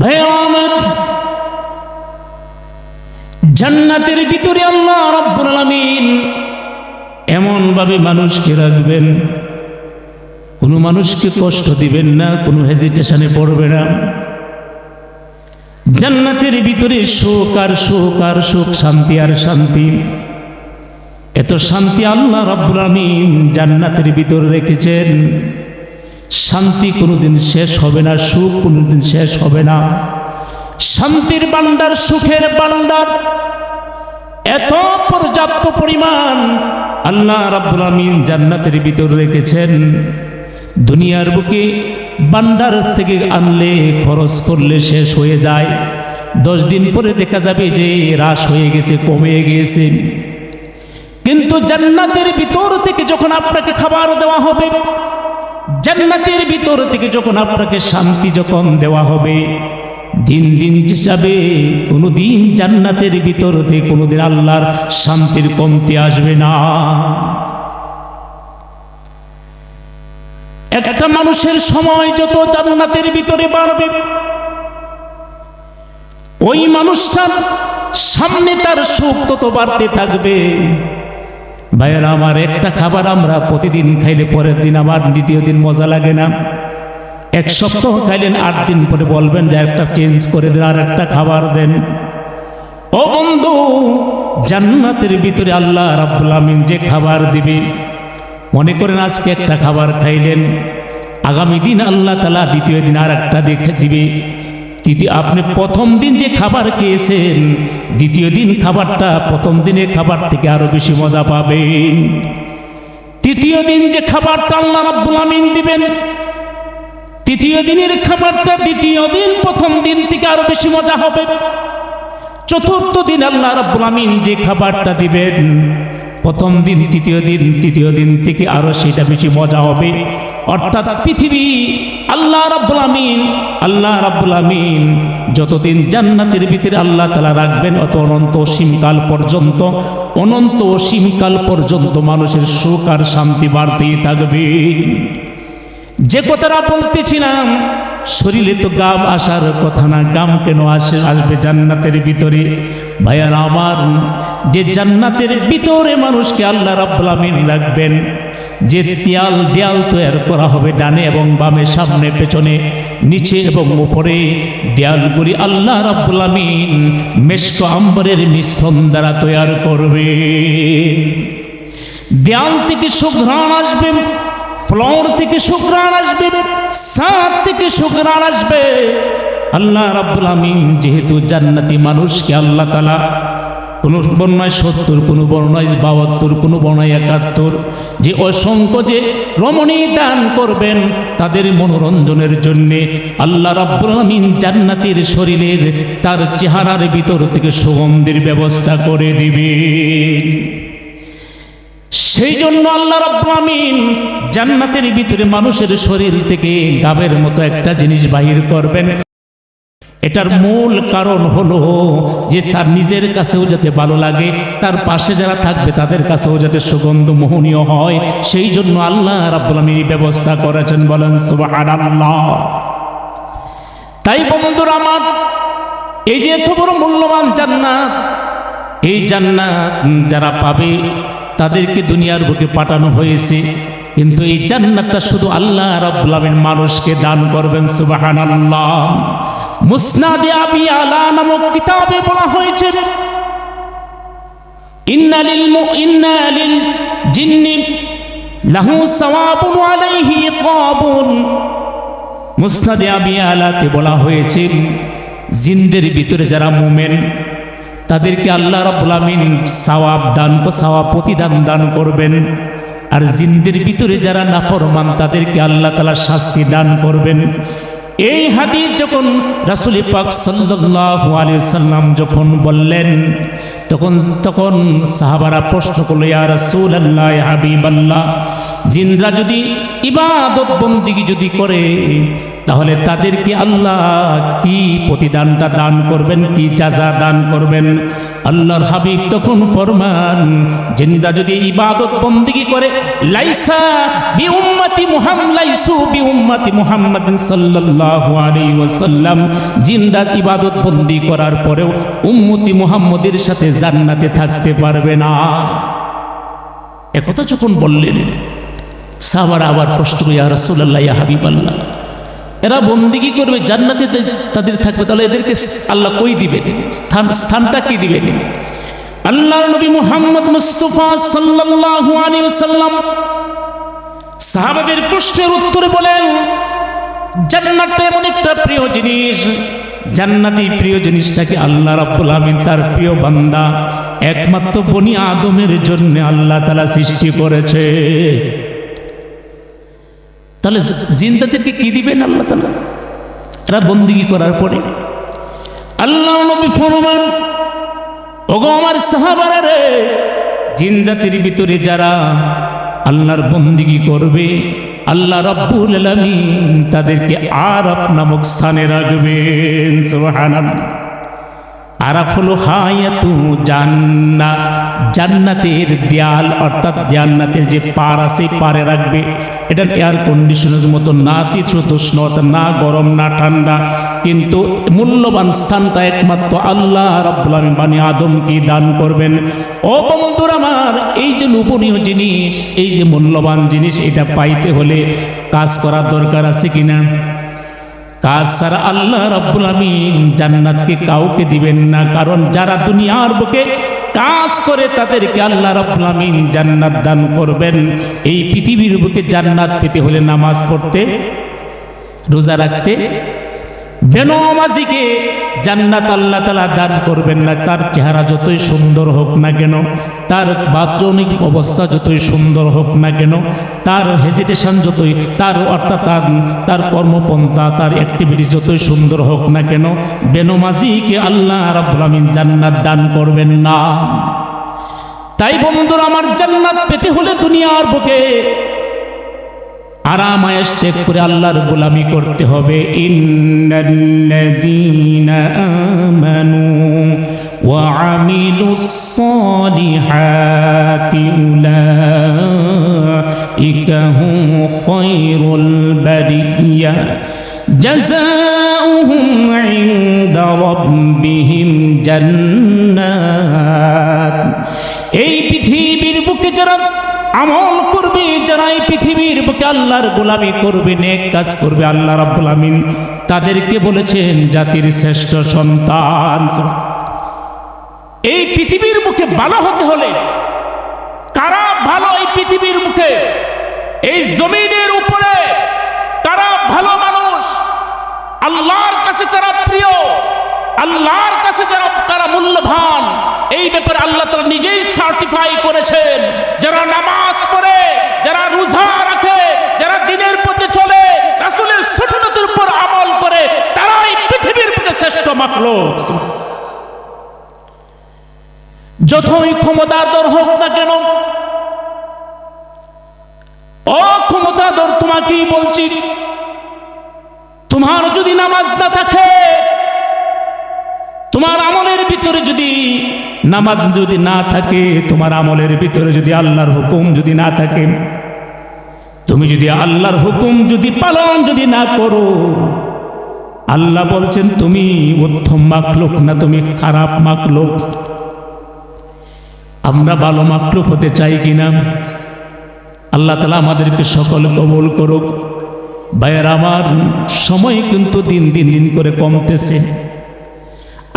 ভাই আমার জান্নাতের ভিতরে আল্লাহ রাব্বুল আলামিন এমন ভাবে মানুষকে রাখবেন, কোনো মানুষকে কষ্ট দিবেন না, কোনো হেজিটেশনে পড়বে না। জান্নাতের ভিতরে সুখ আর সুখ আর সুখ, শান্তি আর শান্তি। এত শান্তি আল্লাহ রাব্বুল আলামিন জান্নাতের ভিতর রেখেছেন। শান্তি কোনোদিন শেষ হবে না, সুখ কোনোদিন শেষ হবে না। শান্তির বান্ডার সুখের বান্ডার এত পর্যাপ্ত পরিমাণ আল্লাহ রাব্বুল আমিন জান্নাতের ভিতর রেখেছেন। দুনিয়ার বুকে বান্ডার থেকে আনলে খরচ করলে শেষ হয়ে যায়। দশ দিন পরে দেখা যাবে যে হ্রাস হয়ে গেছে, কমে গিয়েছে কিন্তু জান্নাতের ভিতর থেকে যখন আপনাকে খাবার দেওয়া হবে জান্নাতের ভিতর থেকে যখন আপনাকে শান্তি যখন দেওয়া হবে, দিন দিন হিসাবে, কোনোদিন জান্নাতের ভিতর থেকে কোনোদিন আল্লাহর শান্তির কমতি আসবে না। একটা মানুষের সময় যত জান্নাতের ভিতরে বাড়বে, ওই মানুষটার সামনে তার সুখ তত বাড়তে থাকবে। ভাইয়েরা, আমার একটা খাবার আমরা প্রতিদিন খাইলে পরের দিন আমার দ্বিতীয় দিন মজা লাগে না। এক সপ্তাহ খাইলেন, আট দিন পরে বলবেন, যে একটা চেঞ্জ করে দেন, আর একটা খাবার দেন। ও বন্ধু, জান্নাতের ভিতরে আল্লাহ রাব্বুল আমিন যে খাবার দিবে, মনে করেন আজকে একটা খাবার খাইলেন, আগামী দিন আল্লাহ তালা দ্বিতীয় দিন আর একটা দেখে দিবে। তৃতীয় আপনি প্রথম দিন যে খাবার খেয়েছেন, দ্বিতীয় দিন খাবারটা প্রথম দিনের খাবার থেকে আরও বেশি মজা পাবেন। তৃতীয় দিন যে খাবারটা আল্লাহ রাব্বুল আমিন দিবেন, তৃতীয় দিনের খাবারটা দ্বিতীয় দিন প্রথম দিন থেকে আরও বেশি মজা হবে। চতুর্থ দিন আল্লাহ রাব্বুল আমিন যে খাবারটা দিবেন, প্রথম দিন, তৃতীয় দিন তৃতীয় দিন থেকে আরও সেটা বেশি মজা হবে। অর্থাৎ পৃথিবী, আল্লাহ রাব্বুল আমিন, আল্লাহ রাব্বুল আমিন, যতদিন জান্নাতের ভিতরে আল্লাহ তালা রাখবেন, অত অনন্ত অসীমকাল পর্যন্ত, অনন্ত অসীমকাল পর্যন্ত মানুষের সুখ আর শান্তি বাড়তেই থাকবে। যে কথাটা বলতেছিলাম, শরীরে তো গাম আসার কথা না, গাম কেন আসে, আসবে জান্নাতের ভিতরে? ভাইয়ার আমার, যে জান্নাতের ভিতরে মানুষকে আল্লাহ রাব্বুল আমিন রাখবেন যে দেয়াল দেয়াল তৈরি করা হবে ডানে এবং বামে, সামনে, পেছনে, নিচে এবং উপরে। দেয়ালগুলি আল্লাহ রাব্বুল আমিন মেশক আম্বরের মিশ্রণ দ্বারা তৈরি করবে। দেয়াল থেকে সুঘ্রাণ আসবে, ফ্লোর থেকে শুক্রান আসবে সাত থেকে শুক্রান আসবে। আল্লাহ রাব্বুল আমিন যেহেতু জান্নাতি মানুষকে আল্লাহ তালা কোন বর্ণায় সত্তর, কোনো বর্ণায় বাহাত্তর, কোনো বর্ণায় একাত্তর। যে অসংখ্য যে রমণী দান করবেন তাদের মনোরঞ্জনের জন্যে আল্লাহ রাব্বুল আমিন জান্নাতির শরীরের তার চেহারার ভিতর থেকে সুগন্ধির ব্যবস্থা করে দিবে সেই জন্য আল্লাহ রাব্বুল আমিন জান্নাতের ভিতরে মানুষের শরীর থেকে গাবের মতো একটা জিনিস বাহির করবেন। এটার মূল কারণ হলো যে তার নিজের কাছেও যাতে ভালো লাগে, তার পাশে যারা থাকবে তাদের কাছেও যাতে সুগন্ধ মোহনীয় হয়, সেই জন্য আল্লাহ এই ব্যবস্থা করেছেন বলেন তাই বন্ধুরা আমার, এই যে এত বড় মূল্যবান জান্নাত, এই জান্নাত যারা পাবে, তাদেরকে দুনিয়ার বুকে পাঠানো হয়েছে, কিন্তু এই জান্নাতটা শুধু আল্লাহ রাব্বুল আমিন মানুষকে দান করবেন, সুবহানাল্লাহ। মুসনাদে আবি আলা নামক কিতাবে বলা হয়েছে, ইন্না লিল ইন্না লিল জিন্নি লাহু সাওয়াবুন আলাইহি ইকাবুন মুসনাদে আবি আলাতে বলা হয়েছে, জিনদের ভিতরে যারা মুমেন, তাদেরকে আল্লাহ রাব্বুল আমিন সওয়াব দান, সওয়াব প্রতিদান দান করবেন। আর জিনদের ভিতরে যারা নাফরমান, তাদেরকে আল্লাহ তালা শাস্তি দান করবেন। এই হাদিস যখন রাসুল পাক সাল্লাল্লাহু সাল্লাম যখন বললেন, তখন তখন সাহাবারা প্রশ্ন করল, ইয়া রাসূলুল্লাহ, ইয়া হাবিবাল্লাহ, জিনরা যদি ইবাদত বন্দিগি যদি করে, তাহলে তাদেরকে আল্লাহ কি প্রতিদানটা দান করবেন, কি যাজা দান করবেন? আল্লাহর হাবিব তখন ফরমান, জিন্দা যদি ইবাদত বন্দিগি করে, লাইসা বি উম্মতি মুহাম্মদ লাইসু বি উম্মতি মুহাম্মদ সাল্লাল্লাহু আলাইহি ওয়াসাল্লাম, জিন্দা ইবাদত বন্দি করার পরেও উম্মতি মুহাম্মদের সাথে জান্নাতে থাকতে পারবে না। একথা যখন বললেন, সাহাবারা আবার প্রশ্ন ইয়া রাসূলুল্লাহ, ইয়া হাবিবাল্লাহ এরা বন্দিগি করবে, জান্নাতে তাদের থাকবে, তাহলে এদেরকে আল্লাহ কই দিবেন? স্থান, স্থানটা কি দিবেন? আল্লাহ নবী মুহাম্মদ মুস্তাফা সাল্লাল্লাহু আলাইহি ওয়াসাল্লাম সাহাবাদের প্রশ্নের উত্তরে বলেন, জান্নাতটা এমন একটা প্রিয় জিনিস, জান্নাতি প্রিয় জিনিসটাকে আল্লাহ রাব্বুল আমিন তার প্রিয় বান্দা, একমাত্র বনি আদমের জন্য আল্লাহ তাআলা সৃষ্টি করেছে। তাহলে জিন্দাদেরকে কি দিবেন আল্লাহ তাআলা? এরা বন্দিগি করার পরে। আল্লাহ নবী ফরমান, ওগো আমার সাহাবারা রে জিন জাতির ভিতরে যারা আল্লাহর বন্দিগি করবে, আল্লাহ রাব্বুল আলামিন তাদেরকে আরাফ নামক স্থানে রাখবেন, সুবহানাল্লাহ। আরাফ হলো হায়াতু জান্না। জান্নাতের দেয়াল, অর্থাৎ জান্নাতের যে পার আছে পারে রাখবে। এটা এয়ার কন্ডিশনের মতো, না তীব্রতোষ্ণ না গরম, না ঠান্ডা। কিন্তু মূল্যবান স্থানটা একমাত্র আল্লাহ রাব্বুল আলামিন, বানি আদমকে দান করবেন। ও বন্ধুরা আমার, এই যে লোভনীয় জিনিস, এই যে মূল্যবান জিনিস, এটা পাইতে হলে কাজ করার দরকার আছে কিনা? কাজ আল্লাহ রাব্বুল আমিন জান্নাতকে কাউকে দিবেন না। কারণ যারা দুনিয়ার বুকে কাজ করে, তাদেরকে আল্লাহ রাব্বুল আমিন জান্নাত দান করবেন। এই পৃথিবীর বুকে জান্নাত পেতে হলে নামাজ পড়তে, রোজা রাখতে, বেনমাজিকে জান্নাত আল্লাহ তালা দান করবেন না। তার চেহারা যতই সুন্দর হোক না কেন, তার বাচনিক অবস্থা যতই সুন্দর হোক না কেন, তার হেজিটেশন যতই, তার অর্থাৎ তার তার কর্মপন্থা, তার অ্যাক্টিভিটি যতই সুন্দর হোক না কেন, বেনমাজিকে আল্লাহ রাব্বুল জান্নাত দান করবেন না। তাই বন্ধুরা, আমার জান্নাত পেতে হলে দুনিয়ার বুকে আরাম আয়েশ ত্যাগ করে আল্লাহর গোলামি করতে হবে। ইন্নাল্লাযীনা সালিহাতি উলাইকা হুম খায়রুল বারিয়া জাযাউহুম ইনদা রাব্বিহিম জান্নাত এই পৃথিবীর বুকে যারা আমল করবে, যারা এই পৃথিবীর বুকে আল্লাহর গোলামি করবে, নেক কাজ করবে, আল্লাহ রাব্বুল আমিন তাদেরকে বলেছেন, জাতির শ্রেষ্ঠ সন্তান। এই পৃথিবীর মুখে ভালো হতে হলে কারা ভালো এই পৃথিবীর মুখে? এই জমিনের উপরে কারা ভালো মানুষ? আল্লাহর কাছে যারা প্রিয়, আল্লাহর কাছে যারা তারা মূল্যবান, এই ব্যাপারে আল্লাহ তারা নিজেই সার্টিফাই করেছেন। যারা নামাজ পড়ে যারা রোজা রাখে যারা দিনের পথে চলে রাসূলের সুন্নতের উপর আমল করে তারাই পৃথিবীর মধ্যে শ্রেষ্ঠ মাখলুক যতই ক্ষমতাধর হোক না কেন? ও তোমাকেই বলছি। তোমার যদি নামাজ না থাকে, তোমার আমলের ভিতরে যদি নামাজ যদি না থাকে, তোমার আমলের ভিতরে যদি আল্লাহর হুকুম যদি না থাকে, তুমি যদি আল্লাহর হুকুম যদি পালন যদি না করো, আল্লাহ বলছেন, তুমি উত্তম মাকলুক না, তুমি খারাপ মাকলুক আমরা ভালো মাকলুক হতে চাই কিনা? আল্লাহ তালা আমাদেরকে সকল কবল করুক। ভাইয়ের, আমার সময় কিন্তু দিন দিন দিন করে কমতেছে।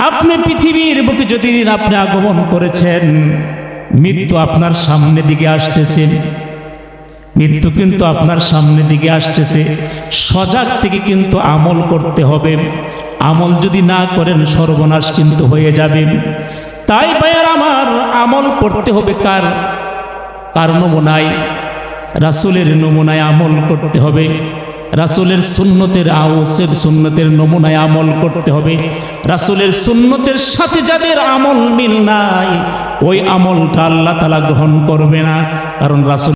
আপনি পৃথিবীর বুকে যদি আপনি আগমন করেছেন, মৃত্যু আপনার সামনে দিকে আসতেছে। মৃত্যু কিন্তু আপনার সামনে দিকে আসতেছে। সজাগ থেকে কিন্তু আমল করতে হবে। আমল যদি না করেন, সর্বনাশ কিন্তু হয়ে যাবে। তাই ভাইয়ার আমার আমল করতে হবে কার? কার নমুনায়? রাসুলের নমুনায় আমল করতে হবে। রাসুলের সুন্নতের আউসের সুন্নতের নমুনায় আমল করতে হবে। রাসুলের সুন্নতের সাথে যাদের আমল মিল নাই, ওই আমলটা আল্লাহ তালা গ্রহণ করবে না। কারণ রাসুল